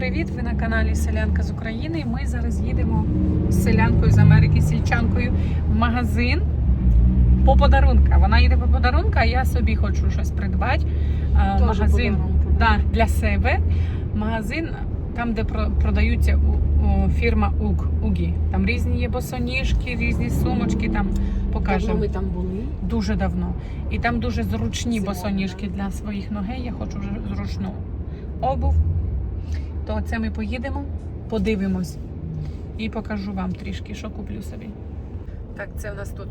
привіт! Ви на каналі Селянка з України. Ми зараз їдемо з селянкою з Америки, сільчанкою в магазин по подарунка. Вона їде по подарунка, а я собі хочу щось придбати. Тоже магазин да, для себе. Магазин там, де продаються фірма УГ, УГІ. Там різні є босоніжки, різні сумочки. Там Давно покажемо. ми там були. Дуже давно. І там дуже зручні Зимові, босоніжки для своїх ногей. Я хочу зручну обув. То це ми поїдемо, подивимось і покажу вам трішки, що куплю собі. Так, це в нас тут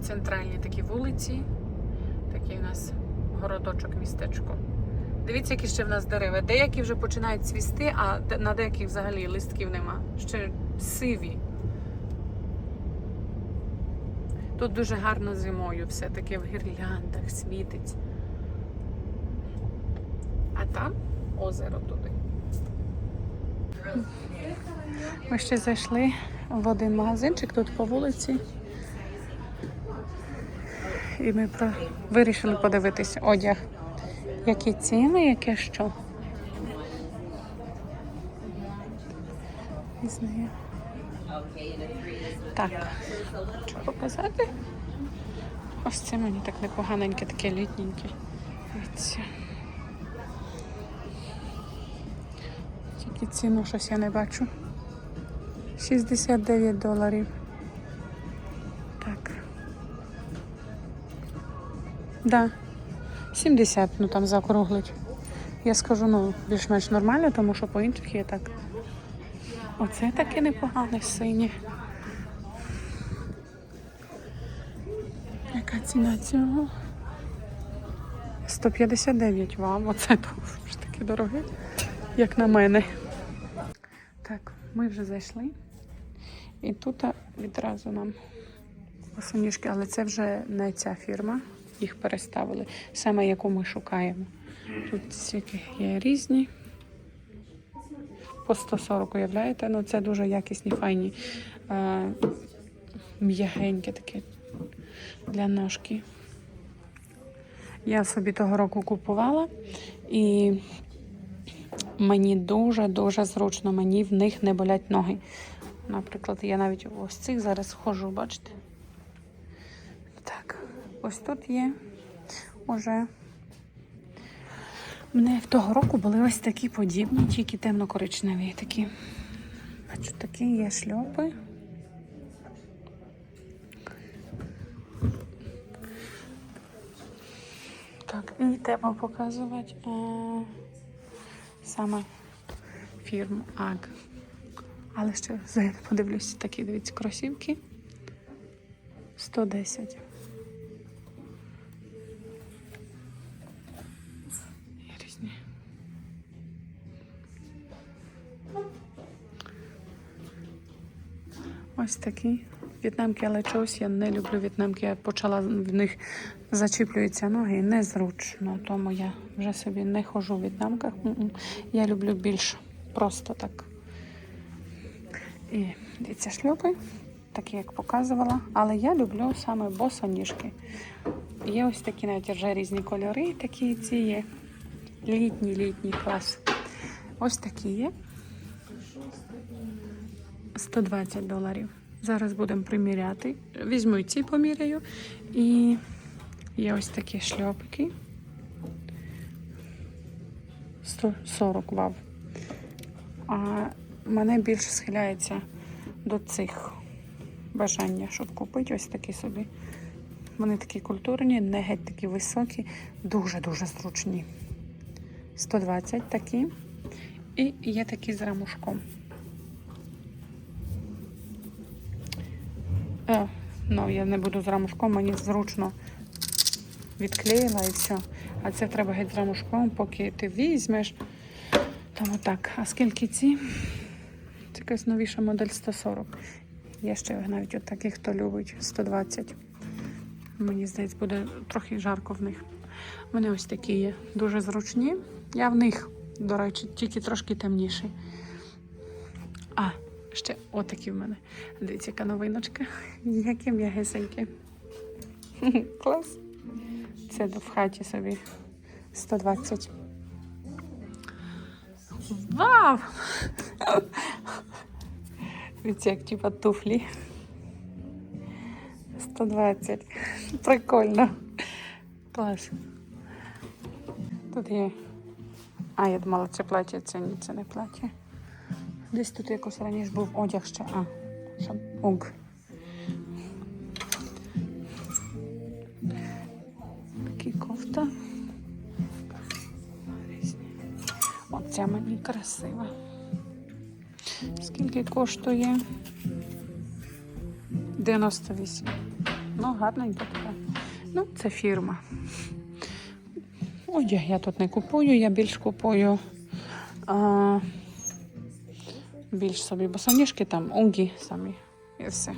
центральні такі вулиці. Такий у нас городочок, містечко. Дивіться, які ще в нас дерева. Деякі вже починають цвісти, а на деяких взагалі листків нема. Ще сиві. Тут дуже гарно зимою все таке в гірляндах світить. А там озеро туди. Ми ще зайшли в один магазинчик тут по вулиці. І ми про... вирішили подивитися одяг. Які ціни, яке що. Не знаю. Так, хочу показати. Ось це мені так непоганеньке, таке літненьке. Дивіться. Тільки ціну щось я не бачу. 69 доларів. Так. Да. 70, ну там заокруглить. Я скажу, ну, більш-менш нормально, тому що по інших є так. Оце таке непогане синє. Яка ціна цього? 159 вам. Оце ж таке дороге, як на мене. Так, ми вже зайшли. І тут відразу нам босоніжки, але це вже не ця фірма. Їх переставили. Саме яку ми шукаємо. Тут стільки є різні. По 140, уявляєте? Ну це дуже якісні, файні. Е, м'ягеньке таке для ножки. Я собі того року купувала і мені дуже-дуже зручно, мені в них не болять ноги. Наприклад, я навіть ось цих зараз ходжу, бачите? Так, ось тут є уже. Мене в того року були ось такі подібні, тільки темно-коричневі такі. Бачу, такі є шльопи. Так, і треба показувати е, саме фірму АГ. Але ще подивлюся такі, дивіться, кросівки. 110. Є різні. Ось такі в'єтнамки, але чогось я не люблю в'єтнамки. Я почала в них зачіплюються ноги незручно, тому я вже собі не ходжу в в'єтнамках. Я люблю більш просто так. І дивіться шльопи, такі як показувала. Але я люблю саме босоніжки. Є ось такі навіть вже різні кольори, такі ці є. Літній, літній клас. Ось такі є. 120 доларів. Зараз будемо приміряти. Візьму і ці поміряю. І є ось такі шльопки. 140 вав. А мене більше схиляється до цих бажання, щоб купити ось такі собі. Вони такі культурні, не геть такі високі, дуже-дуже зручні. 120 такі. І є такі з рамушком. Ну, я не буду з рамушком, мені зручно відклеїла і все. А це треба геть з рамушком, поки ти візьмеш. Там отак. А скільки ці? Це якась новіша модель 140. Є ще навіть от таких, хто любить 120. Мені здається, буде трохи жарко в них. Вони ось такі є, дуже зручні. Я в них, до речі, тільки трошки темніші. А, ще отакі в мене. Дивіться, яка новиночка. Яке м'ягесеньке. Клас. Це в хаті собі 120. Вау! Дивіться, як типа туфлі. 120. Прикольно. Клас. Тут є. А, я думала, це плаття, це ні, це не плаття. Десь тут якось раніше був одяг ще. А? Уг. Такі кофта. Оця мені красива. Скільки коштує? 98. Ну, гарненько така. Ну, це фірма. Одяг я тут не купую, я більш купую а, більш собі босоніжки, там унгі самі і все.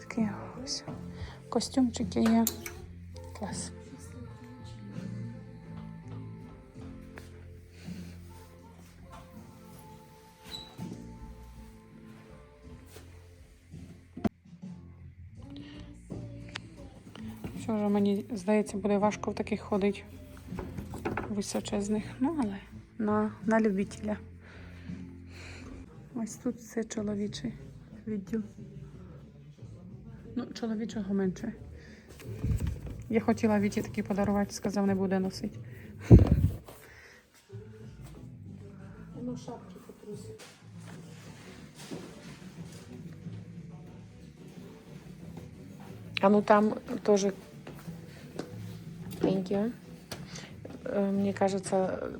Такі ось костюмчики є. Клас. Що ж мені здається, буде важко в таких ходити височезних. Ну, але на, на любителя. Ось тут все чоловічий відділ. Ну, чоловічого менше. Я хотіла Віті такий подарувати, сказав, не буде носити. Ну, шапки потрусить. А ну там тоже Thank you. Э, Мне кажется,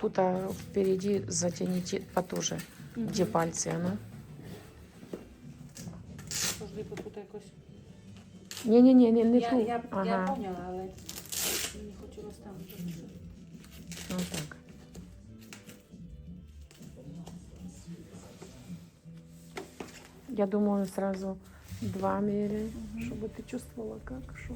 тут впереди затяните потуже, где пальцы, а ну. Можливо, тут якось. Не-не-не, не, не Я, ту. я, я ага. поняла, але не хочу розставити. Ну так. Я думаю, сразу два меряй, чтобы ты чувствовала, как, что.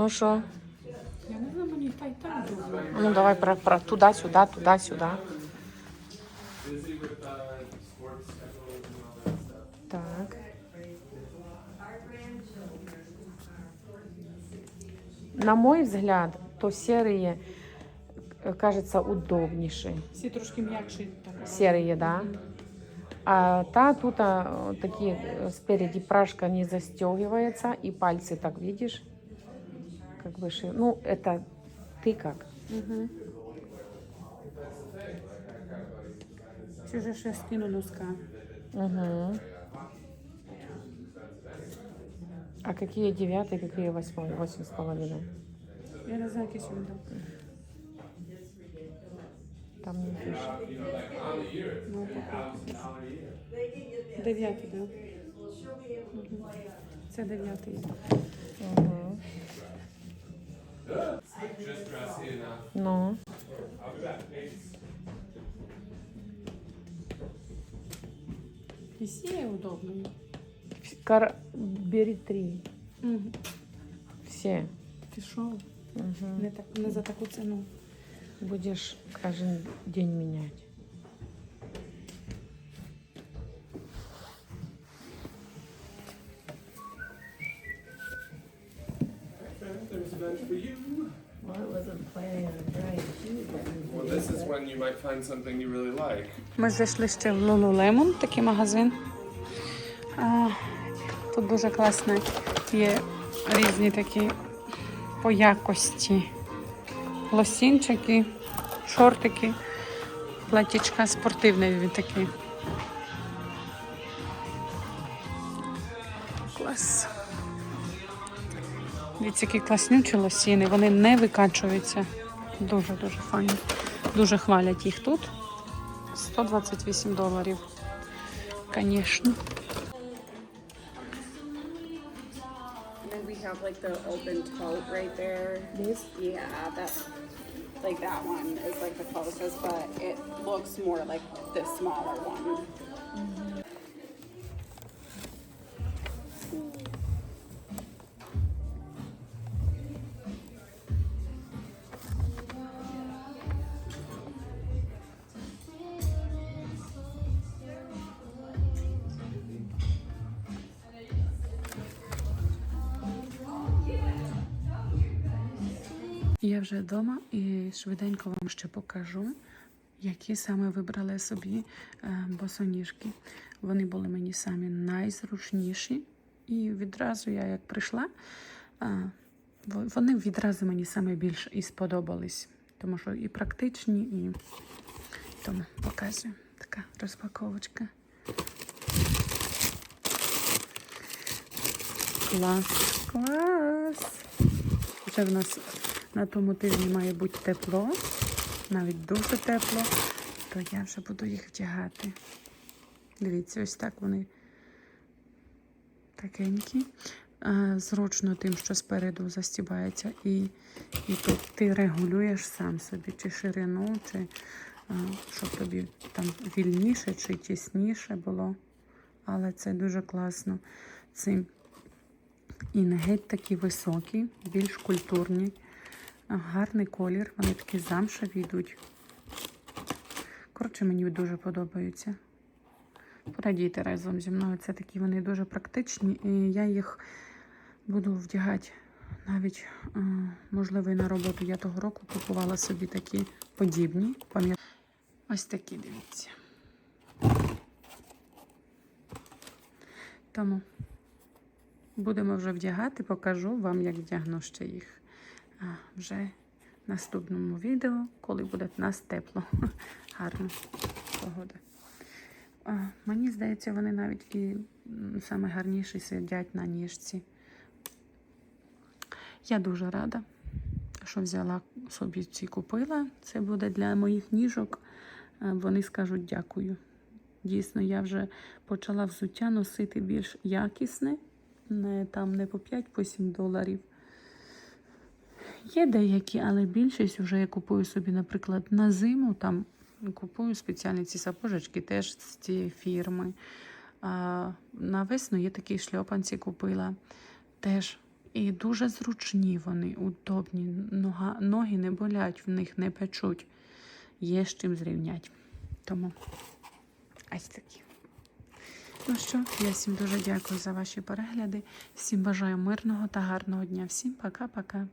Ну що? Я не знаю, мені та й так дуже. Ну давай про, про туда-сюда, туда-сюда. busy with uh, sports schedules and all that stuff. Так. На мой взгляд, то серые э, кажется удобнейшие. Всі трошки м'якші. Так. Серые, да. А та тут а, такие э, спереди пряжка не застегивается и пальцы так видишь, как бы Ну это ты как? Угу. Чуже ще скину носка. Угу. А какие девятые, какие восьмой? Восемь с половиной. Я не знаю, який сьогодні. Там не пишет. Ну. Дев'ятий, так. Мгм. Це дев'ятий. Угу. Just dressy enough. Ну. І сіє удобно. Кар... Бери три. Угу. Все. Пішов. Угу. Не, так, не за таку ціну. Будешь каждый день менять. Ми зайшли ще в Lululemon, такий магазин. А, тут дуже класно. Є різні такі по якості. Лосінчики, шортики, платічка спортивний він такий. Клас. Дивіться, які класнючі лосіни, вони не викачуються. Дуже-дуже файні. Дуже хвалять їх тут. 128 доларів. Звісно. And then we have like the open tote right there. This? Yeah, that like that one is like the closest, but it looks more like the smaller one. Я вже вдома і швиденько вам ще покажу, які саме вибрали собі е, босоніжки. Вони були мені самі найзручніші. І відразу я як прийшла, е, вони відразу мені саме більше і сподобались. Тому що і практичні, і тому показую. Така розпаковочка. Клас, клас. Вже в нас на тому тижні має бути тепло, навіть дуже тепло, то я вже буду їх вдягати. Дивіться, ось так вони такенькі. Зручно тим, що спереду застібається, і, і тут ти регулюєш сам собі, чи ширину, чи щоб тобі там вільніше чи тісніше було. Але це дуже класно. Цим і не геть такі високі, більш культурні. Гарний колір, вони такі замшеві йдуть. Коротше, мені дуже подобаються. Порадійте разом зі мною. Це такі вони дуже практичні, і я їх буду вдягати навіть, е, можливо, і на роботу. Я того року купувала собі такі подібні. Ось такі, дивіться. Тому будемо вже вдягати, покажу вам, як вдягну ще їх. Вже в наступному відео, коли буде в нас тепло. Гарна погода. Мені здається, вони навіть саме гарніші сидять на ніжці. Я дуже рада, що взяла собі ці купила. Це буде для моїх ніжок. Вони скажуть дякую. Дійсно, я вже почала взуття носити більш якісне, не, там не по 5, по 7 доларів. Є деякі, але більшість вже я купую собі, наприклад, на зиму. Там купую спеціальні ці сапожечки теж з цієї фірми. А, на весну є такі шльопанці купила теж. І дуже зручні вони, удобні. Нога, ноги не болять, в них не печуть. Є з чим зрівняти. Тому ось такі. Ну що, я всім дуже дякую за ваші перегляди. Всім бажаю мирного та гарного дня. Всім пока-пока.